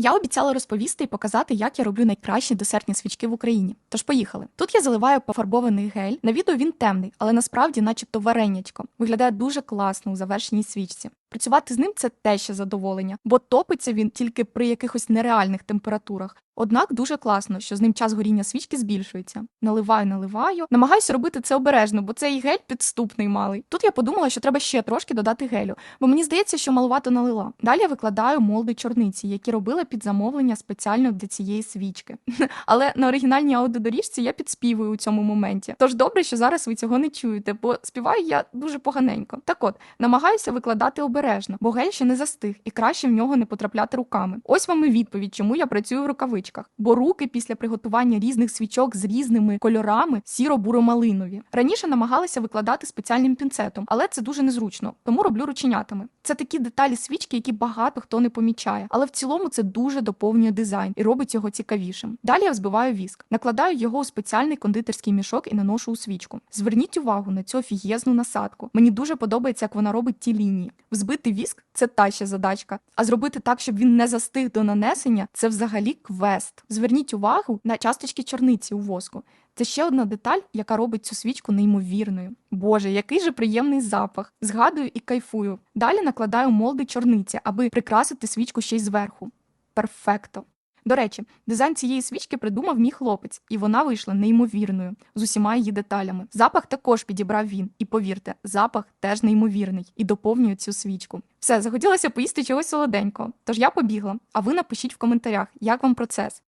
Я обіцяла розповісти і показати, як я роблю найкращі десертні свічки в Україні. Тож поїхали. Тут я заливаю пофарбований гель. На відео він темний, але насправді, начебто, варенячко. Виглядає дуже класно у завершеній свічці. Працювати з ним це те ще задоволення, бо топиться він тільки при якихось нереальних температурах. Однак дуже класно, що з ним час горіння свічки збільшується. Наливаю, наливаю. Намагаюся робити це обережно, бо цей гель підступний малий. Тут я подумала, що треба ще трошки додати гелю, бо мені здається, що малувато налила. Далі викладаю молди чорниці, які робила під замовлення спеціально для цієї свічки. Але на оригінальній аудиодоріжці я підспівую у цьому моменті. Тож добре, що зараз ви цього не чуєте, бо співаю я дуже поганенько. Так от, намагаюся викладати обережно, бо гель ще не застиг, і краще в нього не потрапляти руками. Ось вам і відповідь, чому я працюю в рукавичках. Бо руки після приготування різних свічок з різними кольорами сіро-буро-малинові. Раніше намагалася викладати спеціальним пінцетом, але це дуже незручно, тому роблю рученятами. Це такі деталі свічки, які багато хто не помічає, але в цілому це дуже доповнює дизайн і робить його цікавішим. Далі я взбиваю віск, накладаю його у спеціальний кондитерський мішок і наношу у свічку. Зверніть увагу на цю офігезну насадку. Мені дуже подобається, як вона робить ті лінії. Взбити віск це та ще задачка. А зробити так, щоб він не застиг до нанесення, це взагалі квест. Зверніть увагу на часточки чорниці у воску. Це ще одна деталь, яка робить цю свічку неймовірною. Боже, який же приємний запах. Згадую і кайфую. Далі накладаю молди чорниці, аби прикрасити свічку ще й зверху. Перфекто. До речі, дизайн цієї свічки придумав мій хлопець, і вона вийшла неймовірною з усіма її деталями. Запах також підібрав він, і повірте, запах теж неймовірний і доповнює цю свічку. Все, захотілося поїсти чогось солоденького. Тож я побігла. А ви напишіть в коментарях, як вам процес.